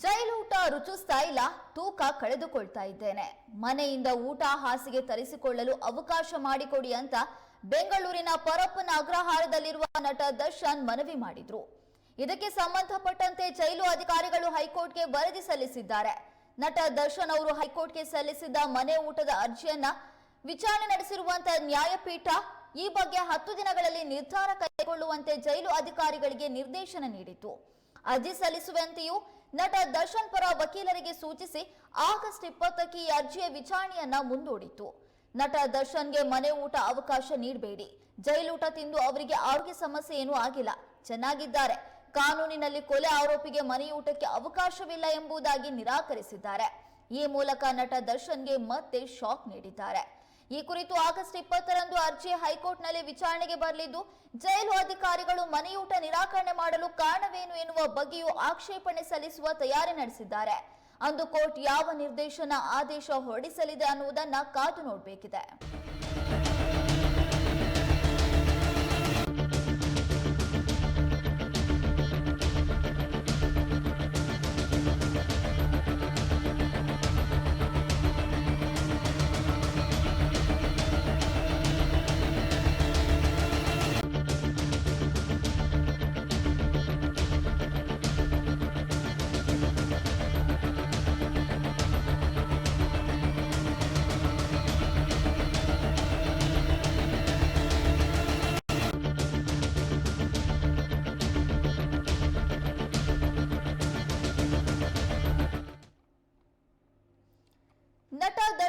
ಜೈಲೂಟ ರುಚಿಸ್ತಾ ಇಲ್ಲ, ತೂಕ ಕಳೆದುಕೊಳ್ತಾ ಇದ್ದೇನೆ. ಮನೆಯಿಂದ ಊಟ ಹಾಸಿಗೆ ತರಿಸಿಕೊಳ್ಳಲು ಅವಕಾಶ ಮಾಡಿಕೊಡಿ ಅಂತ ಬೆಂಗಳೂರಿನ ಪರಪ್ಪನ ಅಗ್ರಹಾರದಲ್ಲಿರುವ ನಟ ದರ್ಶನ್ ಮನವಿ ಮಾಡಿದ್ರು. ಇದಕ್ಕೆ ಸಂಬಂಧಪಟ್ಟಂತೆ ಜೈಲು ಅಧಿಕಾರಿಗಳು ಹೈಕೋರ್ಟ್ಗೆ ವರದಿ ಸಲ್ಲಿಸಿದ್ದಾರೆ. ನಟ ದರ್ಶನ್ ಅವರು ಹೈಕೋರ್ಟ್ಗೆ ಸಲ್ಲಿಸಿದ್ದ ಮನೆ ಊಟದ ಅರ್ಜಿಯನ್ನ ವಿಚಾರಣೆ ನಡೆಸಿರುವಂತಹ ನ್ಯಾಯಪೀಠ ಈ ಬಗ್ಗೆ ಹತ್ತು ದಿನಗಳಲ್ಲಿ ನಿರ್ಧಾರ ಕೈಗೊಳ್ಳುವಂತೆ ಜೈಲು ಅಧಿಕಾರಿಗಳಿಗೆ ನಿರ್ದೇಶನ ನೀಡಿತು ಅರ್ಜಿ ಸಲ್ಲಿಸುವಂತೆಯೂ ನಟ ದರ್ಶನ್ ಪರ ವಕೀಲರಿಗೆ ಸೂಚಿಸಿ ಆಗಸ್ಟ್ ಇಪ್ಪತ್ತಕ್ಕೆ ಈ ಅರ್ಜಿಯ ವಿಚಾರಣೆಯನ್ನ ಮುಂದೂಡಿತು. ನಟ ದರ್ಶನ್ಗೆ ಮನೆ ಊಟ ಅವಕಾಶ ನೀಡಬೇಡಿ. ಜೈಲೂಟ ತಿಂದು ಅವರಿಗೆ ಆರೋಗ್ಯ ಸಮಸ್ಯೆ ಏನೂ ಆಗಿಲ್ಲ. ಚೆನ್ನಾಗಿದ್ದಾರೆ. ಕಾನೂನಿನಲ್ಲಿ ಕೊಲೆ ಆರೋಪಿಗೆ ಮನೆಯೂಟಕ್ಕೆ ಅವಕಾಶವಿಲ್ಲ ಎಂಬುದಾಗಿ ನಿರಾಕರಿಸಿದ್ದಾರೆ. ಈ ಮೂಲಕ ನಟ ದರ್ಶನ್ಗೆ ಮತ್ತೆ ಶಾಕ್ ನೀಡಿದ್ದಾರೆ. ಈ ಕುರಿತು ಆಗಸ್ಟ್ ಇಪ್ಪತ್ತರಂದು ಅರ್ಜಿ ಹೈಕೋರ್ಟ್ನಲ್ಲಿ ವಿಚಾರಣೆಗೆ ಬರಲಿದ್ದು, ಜೈಲು ಅಧಿಕಾರಿಗಳು ಮನೆಯೂಟ ನಿರಾಕರಣೆ ಮಾಡಲು ಕಾರಣವೇನು ಎನ್ನುವ ಬಗ್ಗೆಯೂ ಆಕ್ಷೇಪಣೆ ಸಲ್ಲಿಸುವ ತಯಾರಿ ನಡೆಸಿದ್ದಾರೆ. ಅಂದು ಕೋರ್ಟ್ ಯಾವ ನಿರ್ದೇಶನ ಆದೇಶ ಹೊರಡಿಸಲಿದೆ ಅನ್ನುವುದನ್ನ ಕಾದು ನೋಡಬೇಕಿದೆ.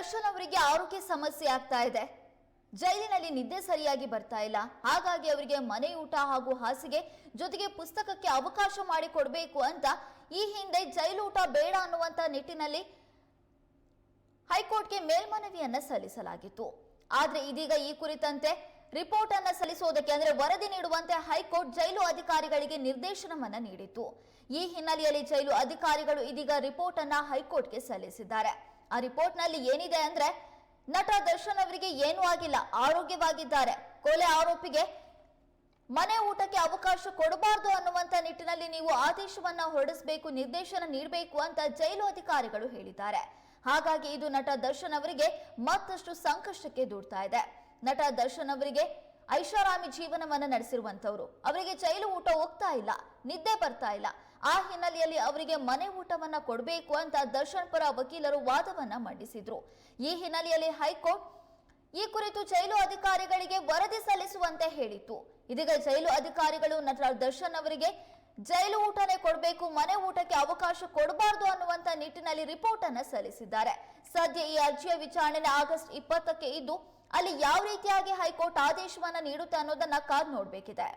ದರ್ಶನ್ ಅವರಿಗೆ ಆರೋಗ್ಯ ಸಮಸ್ಯೆ ಆಗ್ತಾ ಇದೆ. ಜೈಲಿನಲ್ಲಿ ನಿದ್ದೆ ಸರಿಯಾಗಿ ಬರ್ತಾ ಇಲ್ಲ. ಹಾಗಾಗಿ ಅವರಿಗೆ ಮನೆ ಊಟ ಹಾಗೂ ಹಾಸಿಗೆ ಜೊತೆಗೆ ಪುಸ್ತಕಕ್ಕೆ ಅವಕಾಶ ಮಾಡಿಕೊಡ್ಬೇಕು ಅಂತ ಈ ಹಿಂದೆ ಜೈಲೂಟ ಬೇಡ ಅನ್ನುವಂತ ನಿಟ್ಟಿನಲ್ಲಿ ಹೈಕೋರ್ಟ್ಗೆ ಮೇಲ್ಮನವಿಯನ್ನ ಸಲ್ಲಿಸಲಾಗಿತ್ತು. ಆದ್ರೆ ಇದೀಗ ಈ ಕುರಿತಂತೆ ರಿಪೋರ್ಟ್ ಅನ್ನ ಸಲ್ಲಿಸುವುದಕ್ಕೆ ಅಂದ್ರೆ ವರದಿ ನೀಡುವಂತೆ ಹೈಕೋರ್ಟ್ ಜೈಲು ಅಧಿಕಾರಿಗಳಿಗೆ ನಿರ್ದೇಶನವನ್ನ ನೀಡಿತ್ತು. ಈ ಹಿನ್ನೆಲೆಯಲ್ಲಿ ಜೈಲು ಅಧಿಕಾರಿಗಳು ಇದೀಗ ರಿಪೋರ್ಟ್ ಅನ್ನ ಹೈಕೋರ್ಟ್ಗೆ ಸಲ್ಲಿಸಿದ್ದಾರೆ. ಆ ರಿಪೋರ್ಟ್ನಲ್ಲಿ ಏನಿದೆ ಅಂದ್ರೆ ನಟ ದರ್ಶನ್ ಅವರಿಗೆ ಏನೂ ಆಗಿಲ್ಲ, ಆರೋಗ್ಯವಾಗಿದ್ದಾರೆ. ಕೊಲೆ ಆರೋಪಿಗೆ ಮನೆ ಊಟಕ್ಕೆ ಅವಕಾಶ ಕೊಡಬಾರದು ಅನ್ನುವಂತ ನಿಟ್ಟಿನಲ್ಲಿ ನೀವು ಆದೇಶವನ್ನ ಹೊರಡಿಸಬೇಕು, ನಿರ್ದೇಶನ ನೀಡಬೇಕು ಅಂತ ಜೈಲು ಅಧಿಕಾರಿಗಳು ಹೇಳಿದ್ದಾರೆ. ಹಾಗಾಗಿ ಇದು ನಟ ದರ್ಶನ್ ಅವರಿಗೆ ಮತ್ತಷ್ಟು ಸಂಕಷ್ಟಕ್ಕೆ ದೂಡ್ತಾ ಇದೆ. ನಟ ದರ್ಶನ್ ಅವರಿಗೆ ಐಷಾರಾಮಿ ಜೀವನವನ್ನ ನಡೆಸಿರುವಂತವರು ಅವರಿಗೆ ಜೈಲು ಊಟ ಹೋಗ್ತಾ ಇಲ್ಲ, ನಿದ್ದೆ ಬರ್ತಾ ಇಲ್ಲ. ಆ ಹಿನ್ನೆಲೆಯಲ್ಲಿ ಅವರಿಗೆ ಮನೆ ಊಟವನ್ನ ಕೊಡಬೇಕು ಅಂತ ದರ್ಶನ್ ಪರ ವಕೀಲರು ವಾದವನ್ನ ಮಂಡಿಸಿದ್ರು. ಈ ಹಿನ್ನೆಲೆಯಲ್ಲಿ ಹೈಕೋರ್ಟ್ ಈ ಕುರಿತು ಜೈಲು ಅಧಿಕಾರಿಗಳಿಗೆ ವರದಿ ಸಲ್ಲಿಸುವಂತೆ ಹೇಳಿತ್ತು. ಇದೀಗ ಜೈಲು ಅಧಿಕಾರಿಗಳು ನಟರಾಜ್ ದರ್ಶನ್ ಅವರಿಗೆ ಜೈಲು ಊಟನೇ ಕೊಡಬೇಕು, ಮನೆ ಊಟಕ್ಕೆ ಅವಕಾಶ ಕೊಡಬಾರದು ಅನ್ನುವಂತ ನಿಟ್ಟಿನಲ್ಲಿ ರಿಪೋರ್ಟ್ ಅನ್ನ ಸಲ್ಲಿಸಿದ್ದಾರೆ. ಸದ್ಯ ಈ ಅರ್ಜಿಯ ವಿಚಾರಣೆ ಆಗಸ್ಟ್ ಇಪ್ಪತ್ತಕ್ಕೆ ಇದ್ದು, ಅಲ್ಲಿ ಯಾವ ರೀತಿಯಾಗಿ ಹೈಕೋರ್ಟ್ ಆದೇಶವನ್ನ ನೀಡುತ್ತೆ ಅನ್ನೋದನ್ನ ಕಾದ್ ನೋಡ್ಬೇಕಿದೆ.